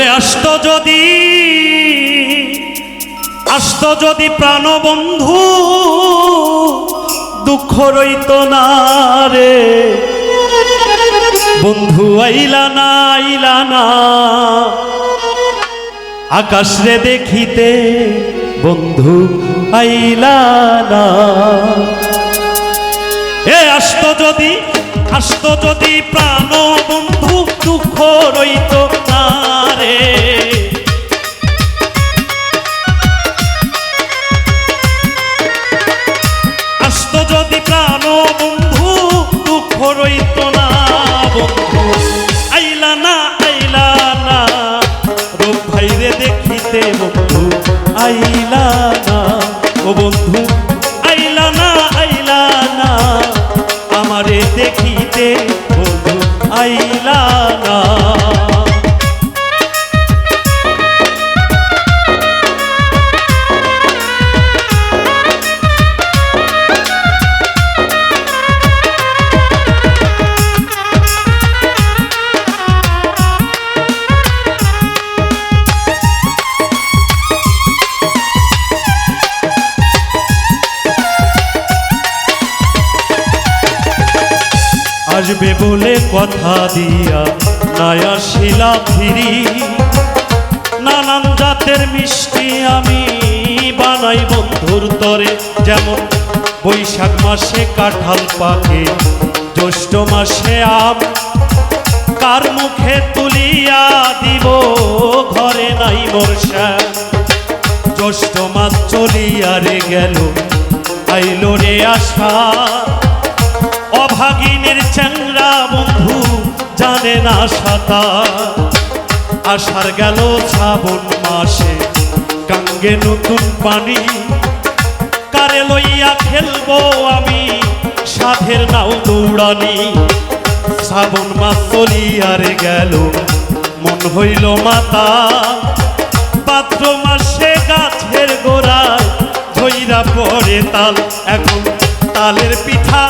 ওরে আসত যদি আসত যদি প্রাণবন্ধু, দুঃখ রইত না রে। বন্ধু আইলা না আইলা না। আকাশ রে দেখিতে বন্ধু আইলা না। এ আসত যদি আসত যদি প্রাণ বন্ধু দুঃখ রইত না আসত যদি প্রাণ বন্ধু, দুঃখ রইত না বন্ধু। আইলা না আইলা না, রূপ ভাইরে দেখিতে বন্ধু। আইলা না, ও বন্ধু, আইলা না আইলা না, আমারে দেখিতে বন্ধু। আইলা আসবে বলে কথা দিয়া নায়া শিলা ফিরি। নানান জাতের মিষ্টি আমি বানাই বন্ধুর তরে। যেমন বৈশাখ মাসে কাঁঠাল পাকে, জ্যৈষ্ঠ মাসে আম। কার মুখে তুলিয়া দিব, ঘরে নাই বর্ষা। জ্যৈষ্ঠ মাস চলিয়া রে গেল, আইল রে আশা। অভাগিনীর চ্যাংরা বন্ধু জানে না সাঁতার। আসার গেল শ্রাবণ মাসে, গাঙ্গে নতুন পানি। কারে লইয়া খেলব আমি সাধের নাও দৌড়ানি। শ্রাবণ মাস চলিয়ারে গেল, মন হইল মাতা। পাত্র মাসে গাছের গোড়ায় ধইরা পড়ে তাল, এখন তালের পিঠা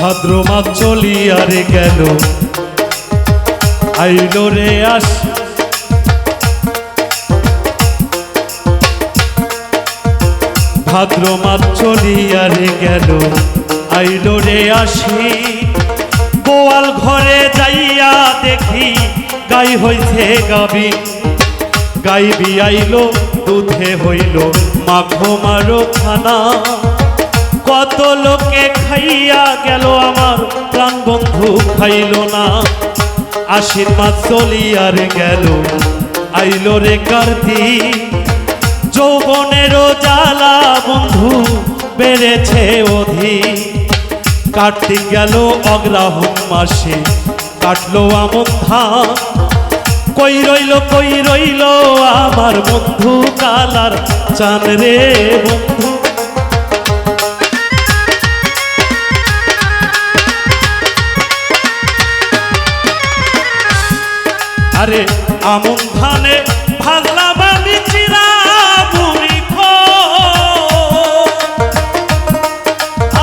ভাদ্র মাস চলিয়ারে গেল। আইল রে আস। ভাদ্র মাস চলিয়ারে গেল। আইল রে আসি। গোয়াল ঘরে যাইয়া দেখি, গাই হইছে গাবি। গাই বিয়াইল দুধে হইল, মাখো মারো খানা। কত লোকে খাইয়া গেল আমার প্রাণ, বন্ধু খাইল না। আশির মাস চলিয়ার গেল, আইল রে কার্তি। যৌবনেরও জ্বালা, বন্ধু, বেড়েছে অধি কার্তিক গেল অগ্রাহণ মাসে, কাটলো আমন ধান। কই রইল কই রইল আমার বন্ধু কালার চান রে বন্ধু? আমন ধানে আমি চিরা খো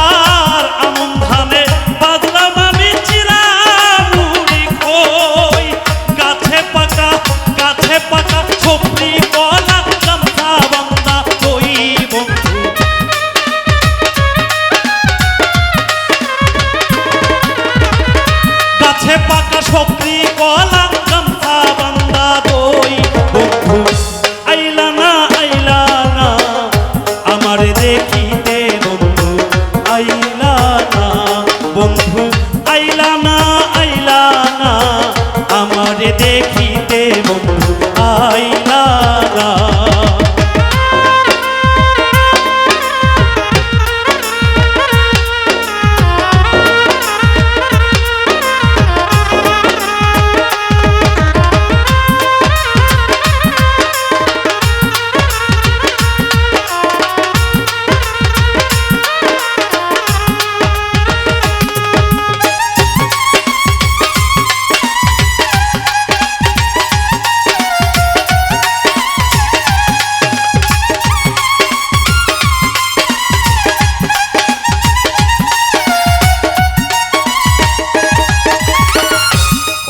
আর আমন ধানে বাদলাম আমি চিরা মুড়ি খই গাছে পাকা গাছে পাকা সবজি পাকা কলা বান্দা দই বন্ধু? দেখিতে বন্ধু। আইলা বন্ধু আইলা না আইলা দেখিতে বন্ধু। আইলা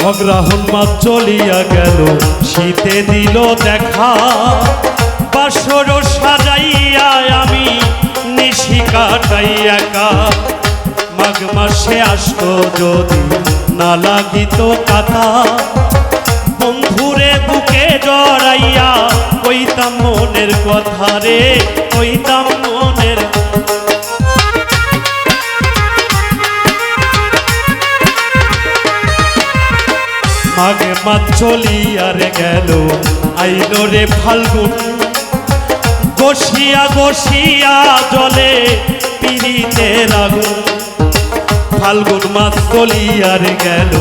অগ্রহণ মাস চলিয়া গেল, শীতে দিল দেখা। বাসর সাজাইয়া আমি নিশি কাটাই একা। মাঘ মাসে আসতো যদি না লাগিত কাতা বন্ধুরে বুকে জড়াইয়া কইতাম মনের কথা রে, কইতাম মনের মাছ চলিয়ার গেল। আইলো রে ফাল্গুন। গসিয়া গসিয়া জলে পিড়িতে আগুন ফাল্গুন মাস চলিয়ার গেল।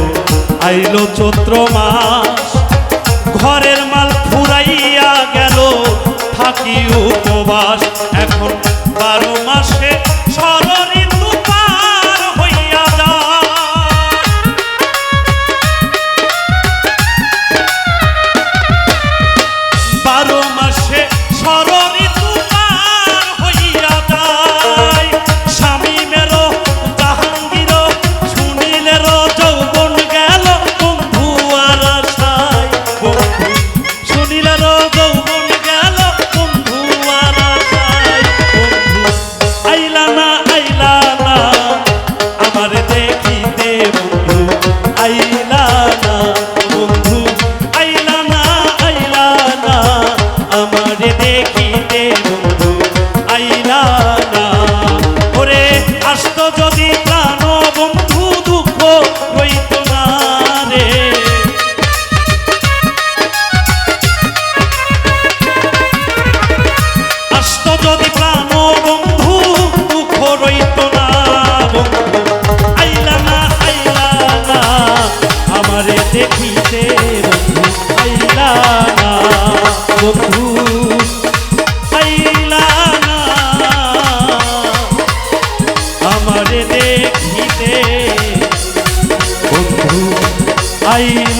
আইলো চৈত্র মাস। ঘরের মাল ফুরাইয়া গেল। থাকি উপবাস। এখন বারো মাসে ষড়ঋতু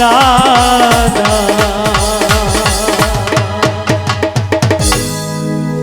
দেখিতে বন্ধু আইলা না